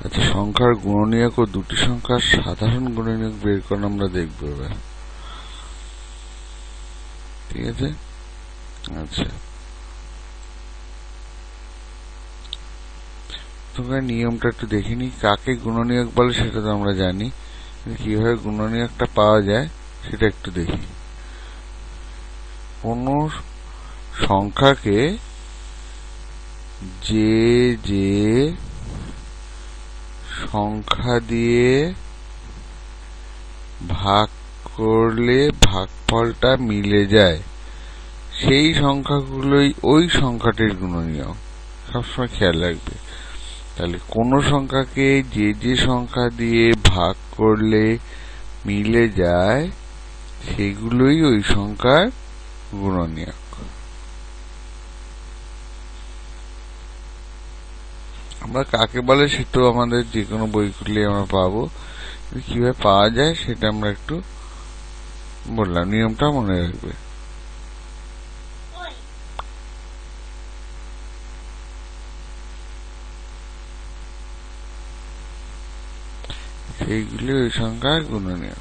আচ্ছা সংখ্যার গুণনীয়ক ও দুটি সংখ্যার সাধারণ গুণনীয়ক বের করে আমরা দেখব এবার। ঠিক আছে? আচ্ছা। তোমরা নিয়মটা একটু দেখিনি কাকে গুণনীয়ক বলে সেটা তো আমরা জানি কীভাবে গুণনীয়কটা পাওয়া যায় সেটা একটু দেখি। কোন সংখ্যাকে যে যে সংখ্যা দিয়ে ভাগ করলে ভাগফলটা মিলে যায়। সেই সংখ্যাগুলোই ওই সংখ্যাটির গুণনীয়ক। সবসময় খেয়াল রাখবে। তাহলে কোন সংখ্যাকে যে যে সংখ্যা দিয়ে ভাগ করলে মিলে যায়, সেগুলোই ওই সংখ্যার গুণনীয়ক। আমরা কাকে বলে সেটাও আমাদের যে কোনো বই খুললে আমরা পাবো। কীভাবে পাওয়া যায় সেটা আমরা একটু বললাম, নিয়মটা মনে রাখবে। সেইগুলি ওই সংখ্যার গুণনীয়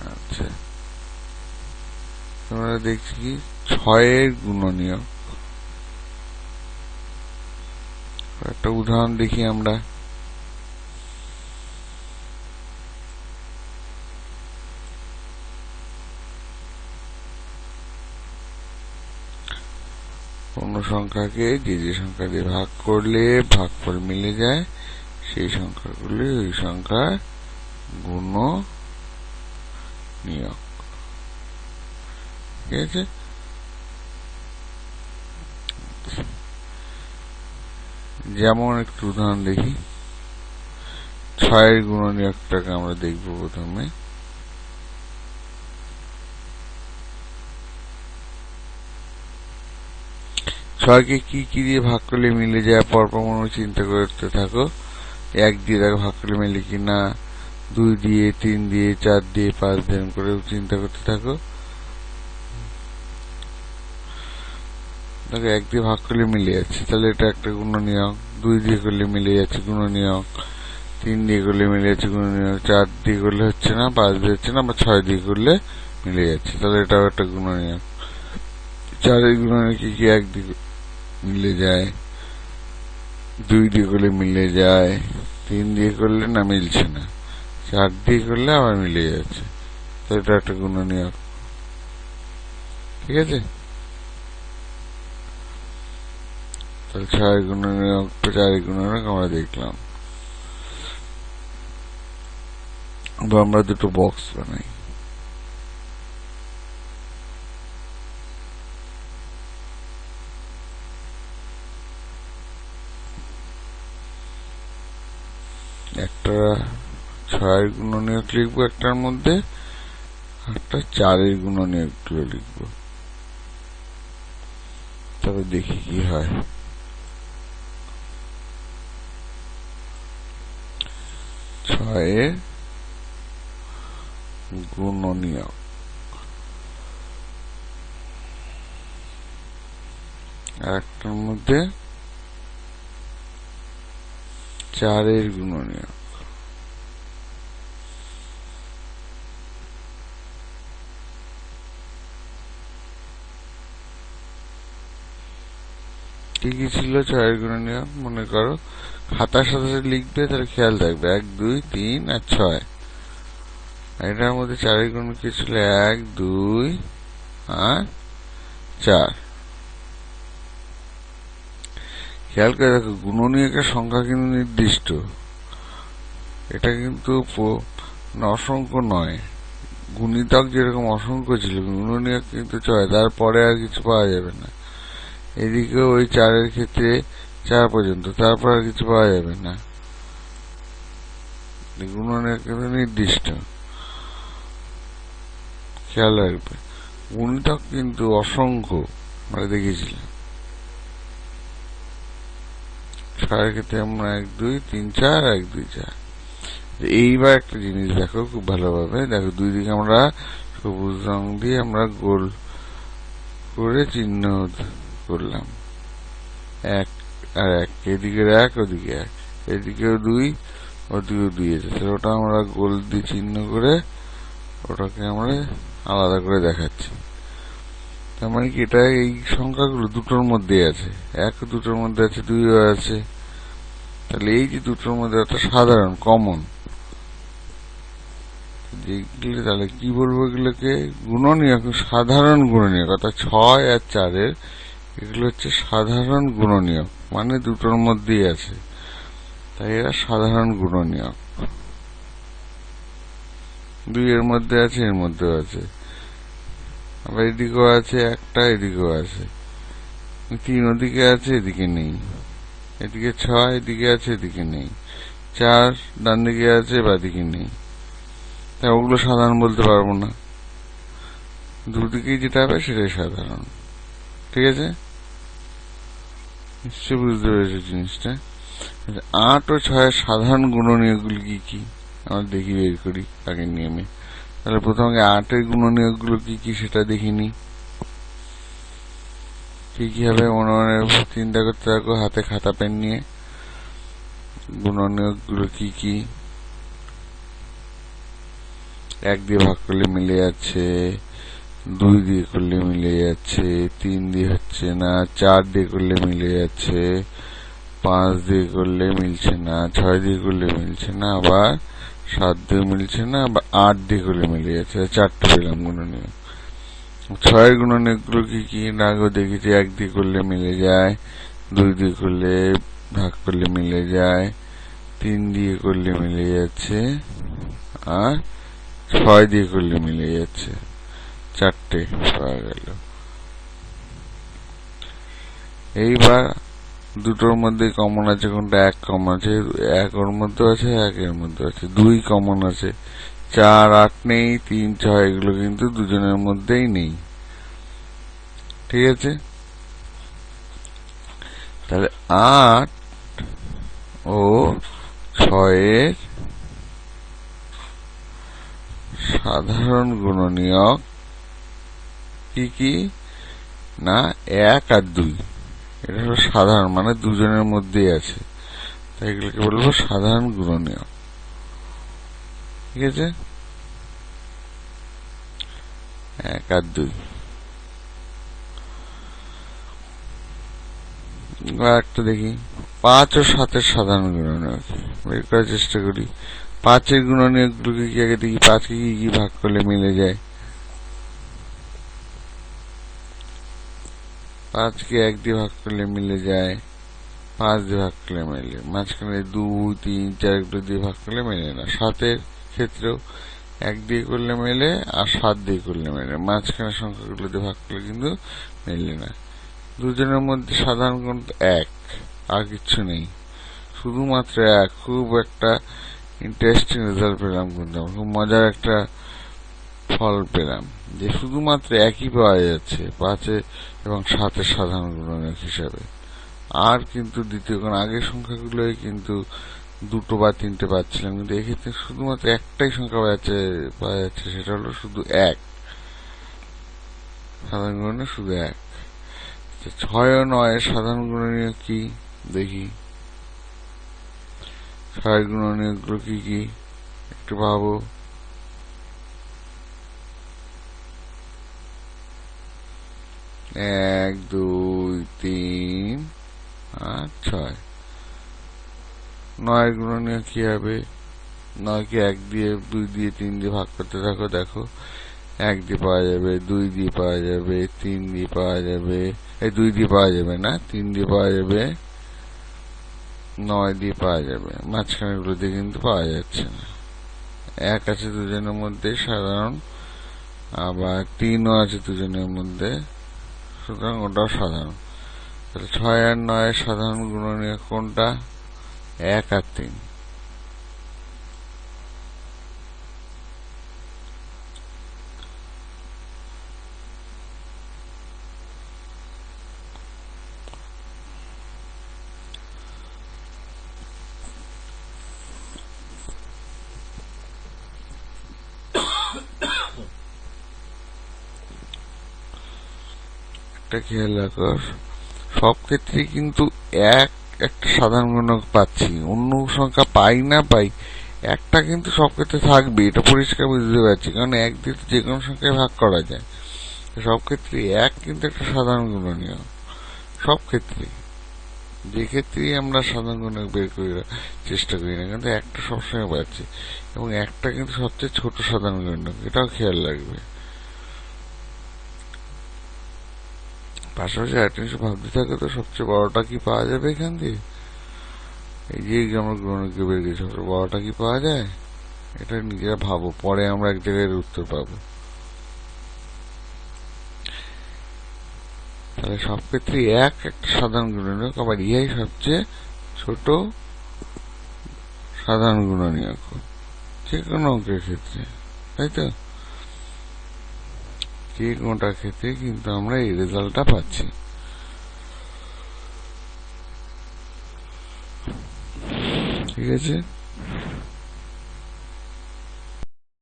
আচ্ছা। তোমরা দেখছি কি? ছয়ের গুণনীয় একটা উদাহরণ দেখি আমরা। কোন সংখ্যাকে যে যে সংখ্যা দিয়ে ভাগ করলে ভাগফল মিলে যায়, সেই সংখ্যাগুলি ওই সংখ্যার গুণ নিয়োগ। ঠিক আছে? যেমন একটু উদাহরণ দেখি। ছয়ের গুণনীয়কটাকে আমরা দেখব প্রথমে। ছয়কে কি কি দিয়ে ভাগ করলে মিলে যায়? পরপর মনে চিন্তা করতে থাকো। এক দিয়ে তাকে ভাগ করলে মিলে কিনা? দুই দিয়ে, তিন দিয়ে, চার দিয়ে, পাঁচ দিয়ে করে চিন্তা করতে থাকো। দেখো এক দিয়ে ভাগ করলে মিলে যাচ্ছে। তাহলে এটা একটা গুণ গুণনীয়ক, দুই দিয়ে করলে মিলে যাচ্ছে গুণনীয়ক, তিন দিয়ে করলে মিলে যাচ্ছে গুণনীয়ক, চার দিয়ে করলে হচ্ছে না, পাঁচ দিয়ে হচ্ছে না, বা ছয় দিয়ে করলে মিলে যাচ্ছে। তাহলে এটাও একটা গুণ গুণনীয়ক চারের গুণনীয়ক কি কি? এক দিয়ে মিলে যায়, দুই দিয়ে করলে মিলে যায়, তিন দিয়ে করলে না মিলছে না, চার দিয়ে করলে আবার মিলে যাচ্ছে। তো এটা একটা গুণ গুণনীয়ক। ঠিক আছে? তাহলে ছয় গুণনীয়ক চার গুণনীয়ক আমরা দেখলাম। আমরা দুটো বক্স বানাই। একটা ছয়ের গুণনীয়ক লিখব একটার মধ্যে একটা চারের গুণনীয়কগুলো লিখব। তবে দেখি কি হয়। ছয়ের গুণনীয়ক একটার মধ্যে চারের গুণনীয়ক কি কি ছিল চারের গুণনীয়ক মনে করো খাতার সাথে লিখবে, তাহলে খেয়াল থাকবে এক, দুই, তিন আর ছয়। এটার মধ্যে চারের গুণ কি ছিল? এক, দুই, আর চার। খেয়াল করে দেখো গুণনীয়কের সংখ্যা কিন্তু নির্দিষ্ট। এটা কিন্তু অসংখ্য নয়। গুণিতক যেরকম অসংখ্য ছিল, গুণনীয়ক কিন্তু ছয়। তারপরে আর কিছু পাওয়া যাবে না। এদিকে ওই চারের ক্ষেত্রে চার পর্যন্ত, তারপর আর কিছু পাওয়া যাবে না। নির্দিষ্ট খেয়াল রাখবে। গুণিতক কিন্তু অসংখ্য আমরা দেখেছিলাম। ছয়ের ক্ষেত্রে আমরা এক, দুই, তিন, চার, এক, দুই, চার। এইবার একটা জিনিস দেখো খুব ভালোভাবে। দেখো দুই দিকে আমরা সবুজ রং দিয়ে আমরা গোল করে চিহ্ন করলাম। এক আর এক, এদিকের এক, ওদিকে এক। এদিকেও দুই, ওদিকেও দুই আছে। ওটা আমরা গোল দিয়ে চিহ্ন করে ওটাকে আমরা আলাদা করে দেখাচ্ছি। তার মানে কি, এটা এই সংখ্যাগুলো দুটোর মধ্যে আছে। এক দুটোর মধ্যে আছে দুইও আছে। তাহলে এই যে দুটোর মধ্যে একটা সাধারণ কমন যেগুলো তাহলে কি বলব এগুলোকে? গুণনীয়ক সাধারণ গুণনীয়ক অর্থাৎ ছয় আর চারের, এগুলো হচ্ছে সাধারণ গুণনীয়ক মানে দুটোর মধ্যেই আছে। তাই এরা সাধারণ গুণনীয়ক। দুই এর মধ্যে আছে, এর মধ্যেও আছে। আবার এদিকেও আছে, একটা এদিকেও আছে। তিন ওদিকে আছে, এদিকে নেই। এদিকে ছয়, এদিকে আছে, এদিকে নেই। চার ডান দিকে আছে বাদিকে নেই। তাই ওগুলো সাধারণ বলতে পারব না। দুদিকেই যেটা হবে সেটাই সাধারণ। ঠিক আছে? নিশ্চয় বুঝতে পেরেছ জিনিসটা। আট ও ছয়ের সাধারণ গুণনীয়কগুলি কি কি? আমরা দেখি বের করি আগের নিয়মে। তাহলে প্রথমে আটের গুণনীয়কগুলো কি কি সেটা দেখিনি কি কি হবে? মনে মনে চিন্তা করতে থাকো, হাতে খাতা পেন নিয়ে। গুণনীয়কগুলো কি কি? এক দিয়ে ভাগ করলে মিলে যাচ্ছে। দুই দিয়ে করলে মিলে যাচ্ছে, তিন দিয়ে হচ্ছে না, চার দিয়ে করলে মিলে যাচ্ছে, পাঁচ দিয়ে করলে মিলছে না, ছয় দিয়ে করলে মিলছে না, আবার সাত দিয়ে মিলছে না, আবার আট দিয়ে করলে মিলে যাচ্ছে। চারটে পেলাম গুণনীয়। ছয়ের গুণনীয়গুলো কি? কি না দেখেছি, এক দিয়ে করলে মিলে যায়, দুই দিয়ে করলে ভাগ করলে মিলে যায়, তিন দিয়ে করলে মিলে যাচ্ছে, আর ছয় দিয়ে করলে মিলে যাচ্ছে। চারটে পাওয়া গেল। এইবার দুটোর মধ্যে কমন আছে, কোনটা এক কমন আছে? এক ওর মধ্যে আছে এক এর মধ্যে আছে। দুই কমন আছে। চার, আট নেই, তিন, ছয়, এগুলো কিন্তু দুজনের মধ্যেই নেই। ঠিক আছে? তাহলে আট ও ছয়ের সাধারণ গুণনীয়ক কি কি? না, এক আর দুই। এটা হলো সাধারণ মানে দুজনের মধ্যেই আছে। তাই এগুলোকে বলব সাধারণ গুণনীয়ক ঠিক আছে? এক আর দুই। একটা দেখি। পাঁচ ও সাতের সাধারণ গুণনীয়ক বের করার চেষ্টা করি। পাঁচের গুণনীয়ক গুলোকে কি আগে দেখি? পাঁচকে কি কি ভাগ করলে মিলে যায়? পাঁচকে এক দিয়ে ভাগ করলে মিলে যায়, পাঁচ দিয়ে ভাগ করলে মেলে। মাঝখানে দুই, তিন, চার এগুলো দিয়ে ভাগ করলে মেলে না। সাতের ক্ষেত্রেও এক দিয়ে করলে মেলে আর সাত দিয়ে করলে মেলে। মাঝখানে সংখ্যাগুলো দিয়ে ভাগ করলে কিন্তু মেলে না। দুজনের মধ্যে সাধারণ কোন এক, আর কিচ্ছু নেই। শুধুমাত্র এক। খুব একটা ইন্টারেস্টিং রেজাল্ট পেলাম কিন্তু। খুব মজার একটা ফল পেলাম, যে শুধুমাত্র একই পাওয়া যাচ্ছে পাঁচে এবং সাতের সাধারণ গুণনীয়ক হিসাবে। আর কিন্তু দ্বিতীয় কোন আগের সংখ্যাগুলোই কিন্তু দুটো বা তিনটে পাচ্ছিলাম, কিন্তু এক্ষেত্রে শুধুমাত্র একটাই সংখ্যা যাচ্ছে, পাওয়া যাচ্ছে, সেটা হলো শুধু এক। সাধারণ গুণনীয়ক শুধু এক। ছয় ও নয় সাধারণ গুণনীয় কি? দেখি। ছয় গুণনীয়কগুলো কি কি? একটু ভাবো। এক, দুই, তিন আর ছয়। নয় গুণনীয় কি হবে? নয়কে এক দিয়ে, দুই দিয়ে, তিন দিয়ে ভাগ করতে থাকো, দেখো। এক দিয়ে পাওয়া যাবে, দুই দিয়ে পাওয়া যাবে, তিন দিয়ে পাওয়া যাবে, এই দুই দিয়ে পাওয়া যাবে না, তিন দিয়ে পাওয়া যাবে, নয় দিয়ে পাওয়া যাবে। মাঝখানে গুলো দিয়ে কিন্তু পাওয়া যাচ্ছে না। এক আছে দুজনের মধ্যে, সাধারণ, আবার তিনও আছে দুজনের মধ্যে সুতরাং ওটাও সাধারণ। তাহলে ছয় আর নয় সাধারণ গুণনীয় কোনটা? এক আর তিন। একটা খেয়াল রাখার সব ক্ষেত্রে কিন্তু এক, একটা সাধারণ গুণক পাচ্ছি। অন্য সংখ্যা পাই না পাই, একটা কিন্তু সব ক্ষেত্রে থাকবে, এটা পরিষ্কার বুঝতে পারছি। কারণ এক দিয়ে যে কোনো সংখ্যায় ভাগ করা যায়। সব ক্ষেত্রে এক কিন্তু একটা সাধারণ গুণনীয়। সব ক্ষেত্রে, যে ক্ষেত্রেই আমরা সাধারণ গুণক বের করি চেষ্টা করি না, কিন্তু একটা সবসময় পাচ্ছি। এবং একটা কিন্তু সবচেয়ে ছোট সাধারণ গুণক, এটাও খেয়াল রাখবে। পাশাপাশি একটা ভাবতে থাকে তো, সবচেয়ে বড়টা কি পাওয়া যাবে এখান দিয়ে? এই যে আমরা গুণকে বের গেছি সবচেয়ে বড়টা কি পাওয়া যায়? এটা নিজেরা ভাবো, পরে আমরা এক জায়গায় উত্তর পাবো। তাহলে সব ক্ষেত্রে এক একটা সাধারণ গুণনীয়ক, আবার ইহাই সবচেয়ে ছোট সাধারণ গুণনীয়ক, যে কোনো অঙ্কের ক্ষেত্রে, তাই তো? যে কোনোটার ক্ষেত্রে কিন্তু আমরা এই রেজাল্টটা পাচ্ছি। ঠিক আছে?